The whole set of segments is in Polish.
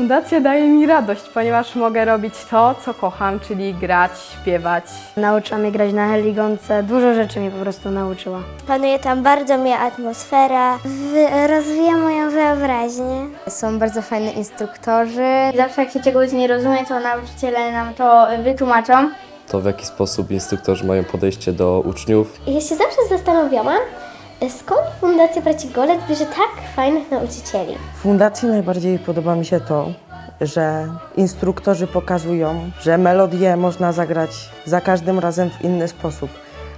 Fundacja daje mi radość, ponieważ mogę robić to, co kocham, czyli grać, śpiewać. Nauczyła mnie grać na heligonce, dużo rzeczy mnie po prostu nauczyła. Panuje tam bardzo miła atmosfera. rozwija moją wyobraźnię. Są bardzo fajni instruktorzy. Zawsze jak się czegoś nie rozumie, to nauczyciele nam to wytłumaczą. To w jaki sposób instruktorzy mają podejście do uczniów, Ja się zawsze zastanawiałam, skąd Fundacja Braci Golec bierze tak fajnych nauczycieli. W fundacji najbardziej podoba mi się to, że instruktorzy pokazują, że melodię można zagrać za każdym razem w inny sposób.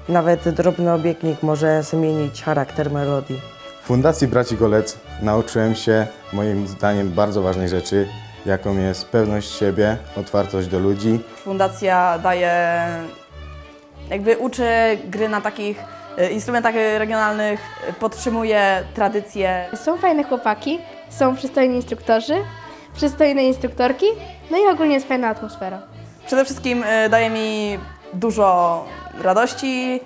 Nawet drobny obiegnik może zmienić charakter melodii. W Fundacji Braci Golec nauczyłem się moim zdaniem bardzo ważnej rzeczy, jaką jest pewność siebie, otwartość do ludzi. Fundacja daje, jakby uczy gry na takich e, instrumentach regionalnych, e, podtrzymuje tradycje. Są fajne chłopaki, są przystojni instruktorzy, przystojne instruktorki, no i ogólnie jest fajna atmosfera. Przede wszystkim e, daje mi dużo radości,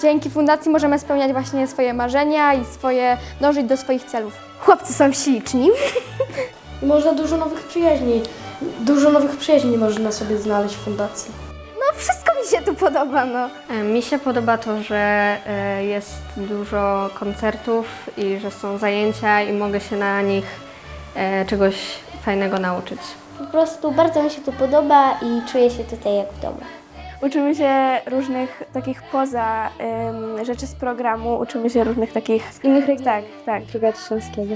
Dzięki fundacji możemy spełniać właśnie swoje marzenia i swoje dążyć do swoich celów. Chłopcy są śliczni. Można dużo nowych przyjaźni. Dużo nowych przyjaźni można sobie znaleźć w fundacji. Mi się tu podoba, no. E, Mi się podoba to, że e, jest dużo koncertów i że są zajęcia i mogę się na nich e, czegoś fajnego nauczyć. Po prostu bardzo mi się tu podoba i czuję się tutaj jak w domu. Uczymy się różnych takich poza ym, rzeczy z programu, uczymy się różnych takich... Z innych regionów? Tak, tak. Przykład śląskiego.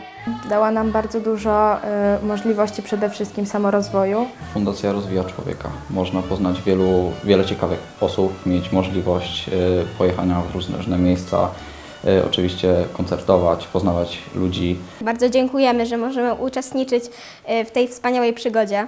Dała nam bardzo dużo y, możliwości przede wszystkim samorozwoju. Fundacja rozwija człowieka. Można poznać wielu, wiele ciekawych osób, mieć możliwość y, pojechania w różne, różne miejsca, y, oczywiście koncertować, poznawać ludzi. Bardzo dziękujemy, że możemy uczestniczyć w tej wspaniałej przygodzie.